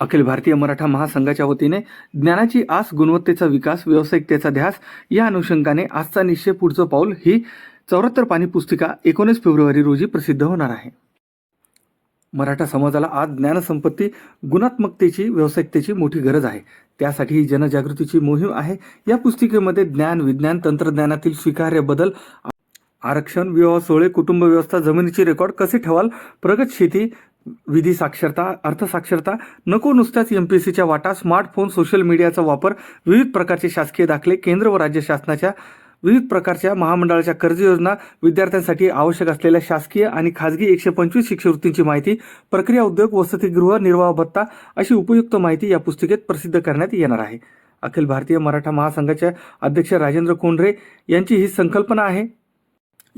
अखिल भारतीय मराठा महासंघाच्या वतीने ज्ञानाची आस गुणवत्तेचा विकास व्यावसायिकतेचा ध्यास या अनुषंगाने आजचा निश्चय पुढचं पाऊल ही चौऱ्याहत्तर पाणी पुस्तिका एकोणीस फेब्रुवारी रोजी प्रसिद्ध होणार आहे. मराठा समाजाला आज ज्ञानसंपत्ती गुणात्मकतेची व्यावसायिकतेची मोठी गरज आहे. त्यासाठी ही जनजागृतीची मोहीम आहे. या पुस्तिकेमध्ये ज्ञान विज्ञान तंत्रज्ञानातील स्वीकार्य बदल आरक्षण विवाह सोहळे कुटुंब व्यवस्था जमिनीची रेकॉर्ड कसे ठेवाल प्रगत शेती विधी साक्षरता अर्थसाक्षरता नको नुसत्याच एम पी सीच्या वाटा स्मार्टफोन सोशल मीडियाचा वापर विविध प्रकारचे शासकीय दाखले केंद्र व राज्य शासनाच्या विविध प्रकारच्या महामंडळाच्या कर्ज योजना विद्यार्थ्यांसाठी आवश्यक असलेल्या शासकीय आणि खाजगी एकशे पंचवीस शिष्यवृत्तींची माहिती प्रक्रिया उद्योग वसतिगृह निर्वाह भत्ता अशी उपयुक्त माहिती या पुस्तिकेत प्रसिद्ध करण्यात येणार आहे. अखिल भारतीय मराठा महासंघाचे अध्यक्ष राजेंद्र कोंढरे यांची ही संकल्पना आहे.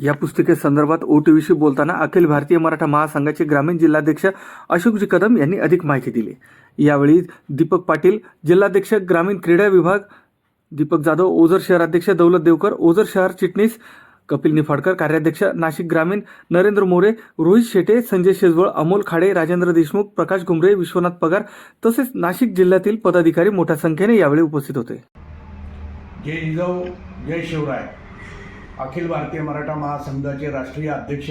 या पुस्तिकेसंदर्भात ओटीव्हीशी बोलताना अखिल भारतीय मराठा महासंघाचे ग्रामीण जिल्हाध्यक्ष अशोकजी कदम यांनी अधिक माहिती दिली. यावेळी दीपक पाटील जिल्हाध्यक्ष ग्रामीण क्रीडा विभाग दीपक जाधव ओझर शहराध्यक्ष दौलत देवकर ओझर शहर चिटणीस कपिल निफाडकर कार्याध्यक्ष नाशिक ग्रामीण नरेंद्र मोरे रोहित शेटे संजय शेजवळ अमोल खाडे राजेंद्र देशमुख प्रकाश घुमरे विश्वनाथ पगार तसेच नाशिक जिल्ह्यातील पदाधिकारी मोठ्या संख्येने यावेळी उपस्थित होते. जय जय शिवराय. अखिल भारतीय मराठा महासंघाचे राष्ट्रीय अध्यक्ष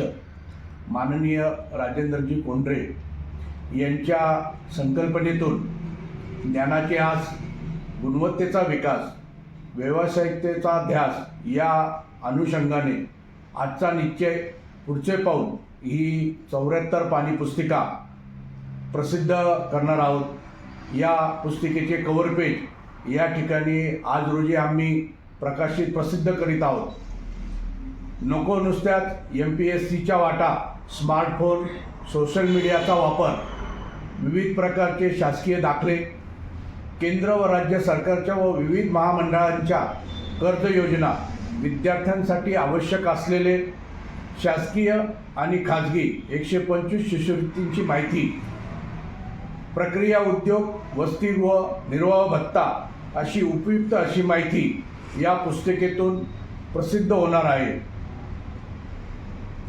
माननीय राजेंद्रजी कोंढरे यांच्या संकल्पनेतून ज्ञानाचे आस गुणवत्तेचा विकास व्यावसायिकतेचा ध्यास या अनुषंगाने आजचा निश्चय पुढचे पाऊल ही चौऱ्याहत्तर पाणी पुस्तिका प्रसिद्ध करणार आहोत. या पुस्तिकेचे कवर पेज या ठिकाणी आज रोजी आम्ही प्रकाशित प्रसिद्ध करीत आहोत. नको नुसत्यात एम पी एस सीच्या वाटा स्मार्टफोन सोशल मीडियाचा वापर विविध प्रकारचे शासकीय दाखले केंद्र व राज्य सरकारच्या व विविध महामंडळांच्या कर्ज योजना विद्यार्थ्यांसाठी आवश्यक असलेले शासकीय आणि खाजगी एकशे पंचवीस शिष्यवृत्तींची माहिती प्रक्रिया उद्योग वस्ती व निर्वाह भत्ता अशी उपयुक्त अशी माहिती या पुस्तिकेतून प्रसिद्ध होणार आहे.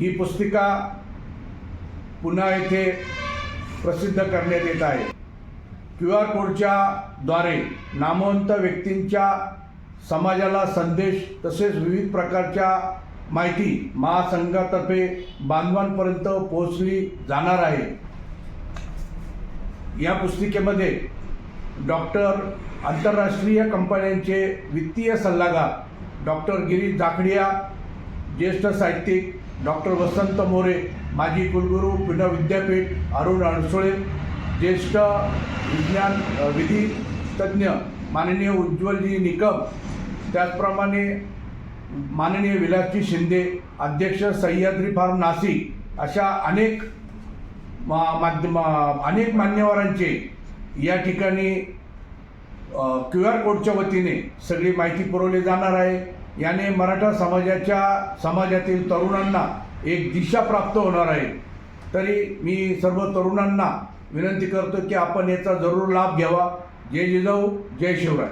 ही पुस्तिका पुन्हा येथे प्रसिद्ध करण्यात येत आहे. क्यू आर कोडच्या द्वारे नामवंत व्यक्तींच्या समाजाला संदेश तसेच विविध प्रकारच्या माहिती महासंघातर्फे बांधवांपर्यंत पोहोचली जाणार आहे. या पुस्तिकेमध्ये डॉक्टर आंतरराष्ट्रीय कंपन्यांचे वित्तीय सल्लागार डॉक्टर गिरीश जाखडिया ज्येष्ठ साहित्यिक डॉक्टर वसंत मोरे माजी कुलगुरू पुणे विद्यापीठ अरुण अडसुळे ज्येष्ठ विज्ञान विधी तज्ज्ञ माननीय उज्ज्वलजी निकम त्याचप्रमाणे माननीय विलासजी शिंदे अध्यक्ष सह्याद्री फार्म नाशिक अशा अनेक मा- माध्यम अनेक मान्यवरांचे या ठिकाणी क्यू आर कोडच्या वतीने सगळी माहिती पुरवली जाणार आहे. याने मराठा समाजाच्या समाजातील तरुणांना एक दिशा प्राप्त होणार आहे. तरी मी सर्व तरुणांना विनंती करतो की आपण याचा जरूर लाभ घ्यावा. जय जिजाऊ जय शिवराय.